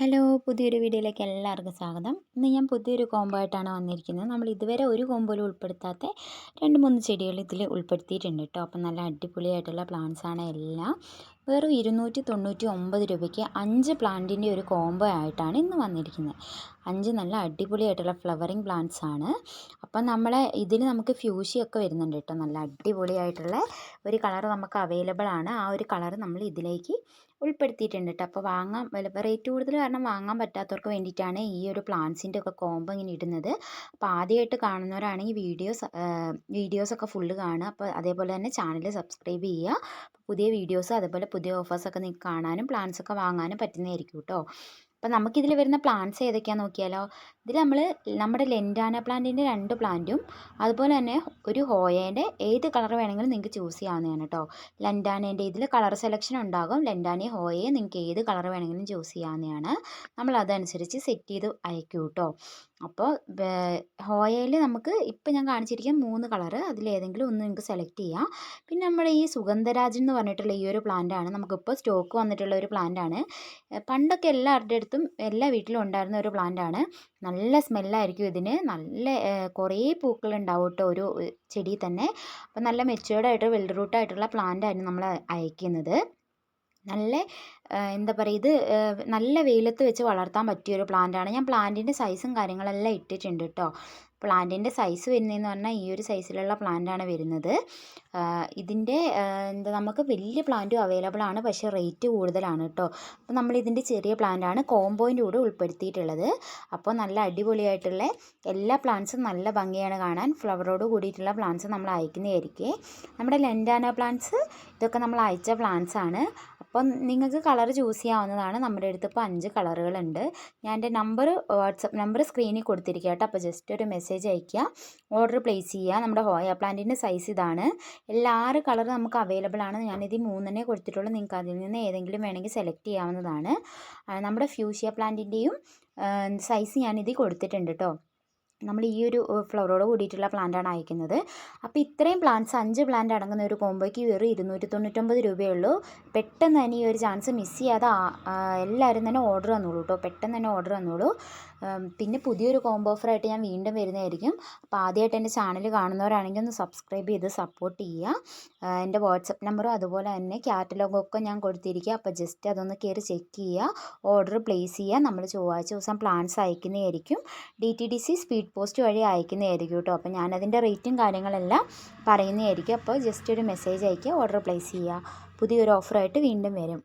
Hello പുതിയൊരു വീഡിയോയിലേക്ക് എല്ലാവർക്കും സ്വാഗതം. ഇന്ന് ഞാൻ പുതിയൊരു കോംബോ ആയിട്ടാണ് വന്നിരിക്കുന്നത്. നമ്മൾ ഇതുവരെ ഒരു കോമ്പോയിലും ഉൾപ്പെടുത്താത്ത രണ്ട് മൂന്ന് ചെടികൾ ഇതിൽ ഉൾപ്പെടുത്തിയിട്ടുണ്ട് കേട്ടോ അപ്പം നല്ല അടിപൊളിയായിട്ടുള്ള പ്ലാന്റ്സ് ആണ് എല്ലാം. വെറും ഇരുന്നൂറ്റി തൊണ്ണൂറ്റി ഒമ്പത് രൂപയ്ക്ക് അഞ്ച് പ്ലാന്റിന്റെ ഒരു കോംബോ ആയിട്ടാണ് ഇന്ന് വന്നിരിക്കുന്നത്. അഞ്ച് നല്ല അടിപൊളിയായിട്ടുള്ള ഫ്ലവറിങ് പ്ലാന്റ്സ് ആണ്. അപ്പം നമ്മളെ ഇതിൽ നമുക്ക് ഫ്യൂഷിയൊക്കെ വരുന്നുണ്ട് കേട്ടോ നല്ല അടിപൊളിയായിട്ടുള്ള ഒരു കളർ നമുക്ക് അവൈലബിൾ ആണ്. ആ ഒരു കളർ നമ്മൾ ഇതിലേക്ക് ഉൾപ്പെടുത്തിയിട്ടുണ്ട് കേട്ടോ അപ്പോൾ വാങ്ങാൻ റേറ്റ് കൂടുതൽ കാരണം വാങ്ങാൻ പറ്റാത്തവർക്ക് വേണ്ടിയിട്ടാണ് ഈ ഒരു പ്ലാൻസിന്റെ ഒക്കെ കോംബോ ഇങ്ങനെ ഇടുന്നത്. അപ്പോൾ ആദ്യമായിട്ട് കാണുന്നവരാണെങ്കിൽ വീഡിയോസ് വീഡിയോസൊക്കെ ഫുള്ള് കാണുക. അപ്പോൾ അതേപോലെ തന്നെ ചാനൽ സബ്സ്ക്രൈബ് ചെയ്യുക. പുതിയ വീഡിയോസ് അതേപോലെ പുതിയ ഓഫേഴ്സൊക്കെ നിങ്ങൾക്ക് കാണാനും പ്ലാൻസൊക്കെ വാങ്ങാനും പറ്റുന്നതായിരിക്കും കേട്ടോ അപ്പോൾ നമുക്കിതിൽ വരുന്ന പ്ലാന്റ്സ് ഏതൊക്കെയാണെന്ന് നോക്കിയാലോ? ഇതിൽ നമ്മൾ നമ്മുടെ ലെൻഡാന പ്ലാന്റിന്റെ രണ്ട് പ്ലാന്റും അതുപോലെ തന്നെ ഒരു ഹോയേന്റെ ഏത് കളർ വേണമെങ്കിലും നിങ്ങൾക്ക് ചൂസ് ചെയ്യാവുന്നതാണ് കേട്ടോ ലെൻഡാനേന്റെ ഇതിൽ കളർ സെലക്ഷൻ ഉണ്ടാകും. ലെൻഡാനെ ഹോയെ നിങ്ങൾക്ക് ഏത് കളർ വേണമെങ്കിലും ചൂസ് ചെയ്യാവുന്നതാണ്. നമ്മൾ അതനുസരിച്ച് സെറ്റ് ചെയ്ത് അയക്കും കേട്ടോ അപ്പോൾ ഹോയയിൽ നമുക്ക് ഇപ്പം ഞാൻ കാണിച്ചിരിക്കുന്ന മൂന്ന് കളറ് അതിലേതെങ്കിലും ഒന്ന് നിങ്ങൾക്ക് സെലക്ട് ചെയ്യാം. പിന്നെ നമ്മുടെ ഈ സുഗന്ധരാജൻ എന്ന് പറഞ്ഞിട്ടുള്ള ഈ ഒരു പ്ലാന്റ് ആണ്. നമുക്കിപ്പോൾ സ്റ്റോക്ക് വന്നിട്ടുള്ള ഒരു പ്ലാന്റ് ആണ്. പണ്ടൊക്കെ എല്ലാവരുടെ അടുത്തും എല്ലാ വീട്ടിലും ഉണ്ടായിരുന്ന ഒരു പ്ലാന്റ് ആണ്. നല്ല സ്മെല്ലായിരിക്കും ഇതിന്. നല്ല കുറേ പൂക്കൾ ഉണ്ടാവും കേട്ടോ ഒരു ചെടി തന്നെ. അപ്പം നല്ല മെച്ചുവേർഡ് വെൽ റൂട്ടായിട്ടുള്ള പ്ലാന്റ് ആയിരുന്നു നമ്മൾ അയക്കുന്നത്. നല്ല എന്താ പറയുക ഇത് നല്ല വെയിലത്ത് വെച്ച് വളർത്താൻ പറ്റിയ പറ്റിയൊരു പ്ലാന്റാണ്. ഞാൻ പ്ലാന്റിന്റെ സൈസും കാര്യങ്ങളെല്ലാം ഇട്ടിട്ടുണ്ട് കേട്ടോ പ്ലാന്റിന്റെ സൈസ് വരുന്നതെന്ന് പറഞ്ഞാൽ ഈ ഒരു സൈസിലുള്ള പ്ലാന്റാണ് വരുന്നത്. ഇതിന്റെ എന്താ നമുക്ക് വലിയ പ്ലാന്റും അവൈലബിൾ ആണ് പക്ഷേ റേറ്റ് കൂടുതലാണ് കേട്ടോ അപ്പോൾ നമ്മൾ ഇതിന്റെ ചെറിയ പ്ലാന്റാണ് കോമ്പോയിന്റെ കൂടെ ഉൾപ്പെടുത്തിയിട്ടുള്ളത്. അപ്പോൾ നല്ല അടിപൊളിയായിട്ടുള്ള എല്ലാ പ്ലാന്റ്സും നല്ല ഭംഗിയാണ് കാണാൻ. ഫ്ലവറോട് കൂടിയിട്ടുള്ള പ്ലാന്റ്സ് നമ്മൾ അയക്കുന്നതായിരിക്കും. നമ്മുടെ ലെൻഡാന പ്ലാന്റ്സ് ഇതൊക്കെ നമ്മൾ അയച്ച പ്ലാന്റ്സ് ആണ്. അപ്പം നിങ്ങൾക്ക് കളർ ചൂസ് ചെയ്യാവുന്നതാണ്. നമ്മുടെ അടുത്ത് ഇപ്പോൾ അഞ്ച് കളറുകളുണ്ട് ഞാൻ എന്റെ നമ്പർ വാട്സപ്പ് നമ്പർ സ്ക്രീനിൽ കൊടുത്തിരിക്കുക കേട്ടോ. അപ്പോൾ ജസ്റ്റ് ഒരു മെസ്സേജ് അയയ്ക്കുക. ഓർഡർ പ്ലേസ് ചെയ്യുക. നമ്മുടെ ഹോയ പ്ലാന്റിന്റെ സൈസ് ഇതാണ്. എല്ലാ ആറ് കളർ നമുക്ക് അവൈലബിൾ ആണ്. ഞാനിത് മൂന്നെണ്ണേ കൊടുത്തിട്ടുള്ളൂ. നിങ്ങൾക്ക് അതിൽ നിന്ന് ഏതെങ്കിലും വേണമെങ്കിൽ സെലക്ട് ചെയ്യാവുന്നതാണ്. നമ്മുടെ ഫ്യൂഷ്യ പ്ലാന്റിന്റെയും സൈസ് ഞാനിത് കൊടുത്തിട്ടുണ്ട് കേട്ടോ. നമ്മൾ ഈ ഒരു ഫ്ലവറോട് കൂടിയിട്ടുള്ള പ്ലാന്റാണ് അയക്കുന്നത്. അപ്പോൾ ഇത്രയും പ്ലാന്റ്സ് അഞ്ച് പ്ലാന്റ് അടങ്ങുന്ന ഒരു കോമ്പോയ്ക്ക് വെറും ഇരുന്നൂറ്റി തൊണ്ണൂറ്റൊമ്പത് രൂപയേ ഉള്ളൂ പെട്ടെന്ന് തന്നെ ഈ ഒരു ചാൻസ് മിസ് ചെയ്യാതെ എല്ലാവരും തന്നെ ഓർഡർ വന്നോളൂ കേട്ടോ പെട്ടെന്ന് തന്നെ ഓർഡർ വന്നോളൂ. പിന്നെ പുതിയൊരു കോംബോ ഓഫറായിട്ട് ഞാൻ വീണ്ടും വരുന്നതായിരിക്കും. അപ്പോൾ ആദ്യമായിട്ട് എന്റെ ചാനൽ കാണുന്നവരാണെങ്കിൽ ഒന്ന് സബ്സ്ക്രൈബ് ചെയ്ത് സപ്പോർട്ട് ചെയ്യുക. എന്റെ വാട്സപ്പ് നമ്പറും അതുപോലെ തന്നെ കാറ്റലോഗൊക്കെ ഞാൻ കൊടുത്തിരിക്കുക. അപ്പോൾ ജസ്റ്റ് അതൊന്ന് കയറി ചെക്ക് ചെയ്യുക. ഓർഡർ പ്ലേസ് ചെയ്യുക. നമ്മൾ ചൊവ്വാഴ്ച ദിവസം plans അയക്കുന്നതായിരിക്കും. D T D C speed post വഴി അയക്കുന്നതായിരിക്കും കേട്ടോ. അപ്പോൾ ഞാനതിന്റെ റേറ്റും കാര്യങ്ങളെല്ലാം പറയുന്നതായിരിക്കും. അപ്പോൾ ജസ്റ്റ് ഒരു മെസ്സേജ് അയക്കുക ഓർഡർ പ്ലേസ് ചെയ്യുക. പുതിയൊരു ഓഫറായിട്ട് വീണ്ടും വരും.